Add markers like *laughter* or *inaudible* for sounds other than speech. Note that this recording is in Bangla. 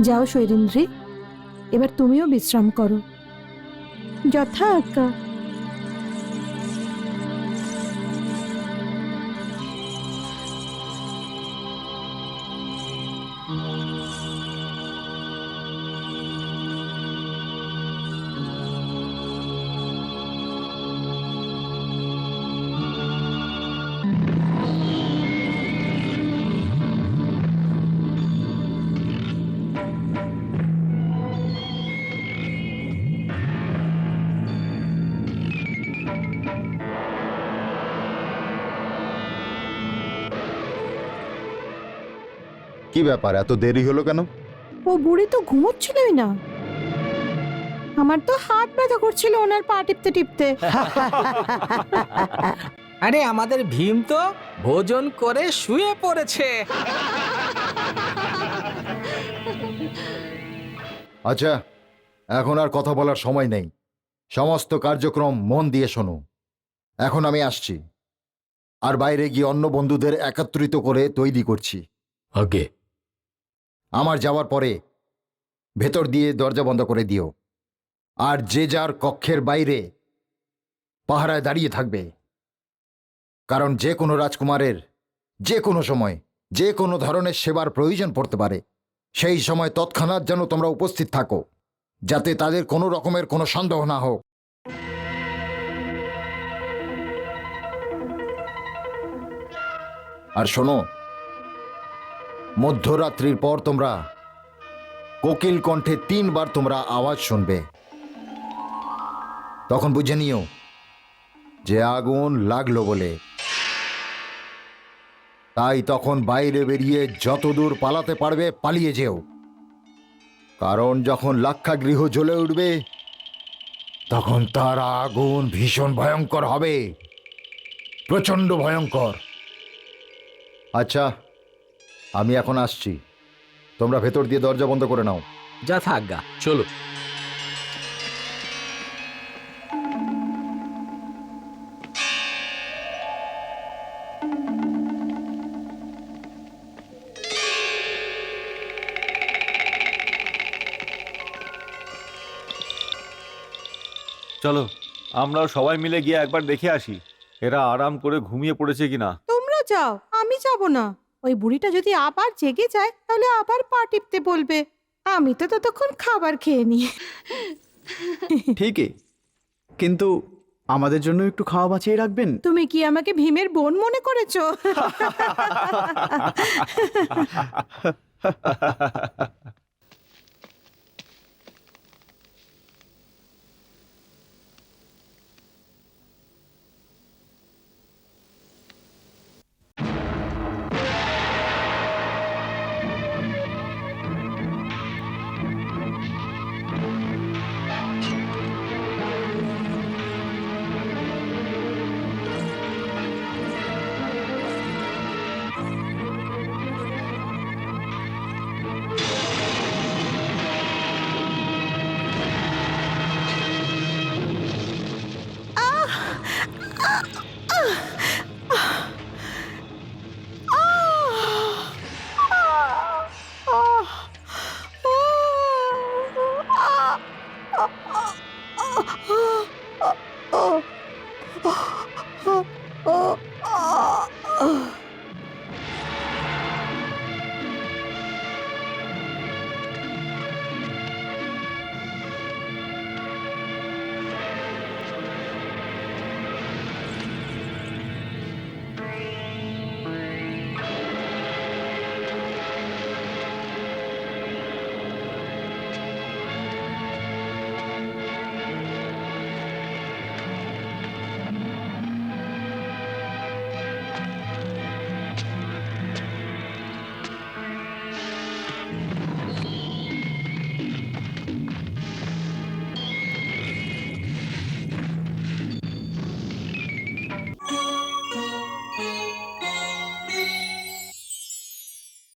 যাও শৈরিন্দ্রী এবার তুমিও বিশ্রাম করো। যথা আজ্ঞা। কি ব্যাপার এত দেরি হলো কেন? ও বুড়ি তো ঘুমোচ্ছিলই না। আমার তো হাত ব্যথা করছিল ওনার পা টিপতে টিপতে। *laughs* আরে আমাদের ভীম তো ভোজন করে শুয়ে পড়েছে। আচ্ছা এখন আর কথা বলার সময় নেই। সমস্ত কার্যক্রম মন দিয়ে শোনো। এখন আমি আসছি। আর বাইরে গিয়ে অন্য বন্ধুদের একত্রিত করে তৈরি করছি। আগে আমার যাওয়ার পরে ভেতর দিয়ে দরজা বন্ধ করে দিও। আর যে যার কক্ষের বাইরে পাহারায় দাঁড়িয়ে থাকবে। কারণ যে কোনো রাজকুমারের যে কোনো সময়, যে কোনো ধরনের সেবার প্রয়োজন পড়তে পারে। সেই সময় তৎক্ষণাৎ যেন তোমরা উপস্থিত থাকো, যাতে তাদের কোনো রকমের কোনো সন্দেহ না হোক। আর শোনো মধ্যরাত্রির পর তোমরা কোকিল কণ্ঠে তিনবার তোমরা আওয়াজ শুনবে। তখন বুঝে নিও যে আগুন লাগল বলে। তাই তখন বাইরে বেরিয়ে যতদূর পালাতে পারবে পালিয়ে যেও। কারণ যখন লাক্ষাগৃহ জ্বলে উঠবে, তখন তার আগুন ভীষণ ভয়ঙ্কর হবে। প্রচণ্ড ভয়ঙ্কর। আচ্ছা আমি এখন আসছি। তোমরা ভেতর দিয়ে দরজা বন্ধ করে নাও। যা আজ্ঞা চলো। চলো আমরাও সবাই মিলে গিয়ে একবার দেখে আসি এরা আরাম করে ঘুমিয়ে পড়েছে কিনা। তোমরা যাও আমি যাব না। ওই বুড়িটা যদি আবার জেগে যায় তাহলে আবার পা টিপতে বলবে। আমি তো ততক্ষণ খাবার খেয়ে নি। ঠিকই। কিন্তু আমাদের জন্য একটু খাওয়া বাঁচিয়ে রাখবেন? তুমি কি আমাকে ভীমের বোন মনে করেছ? *laughs*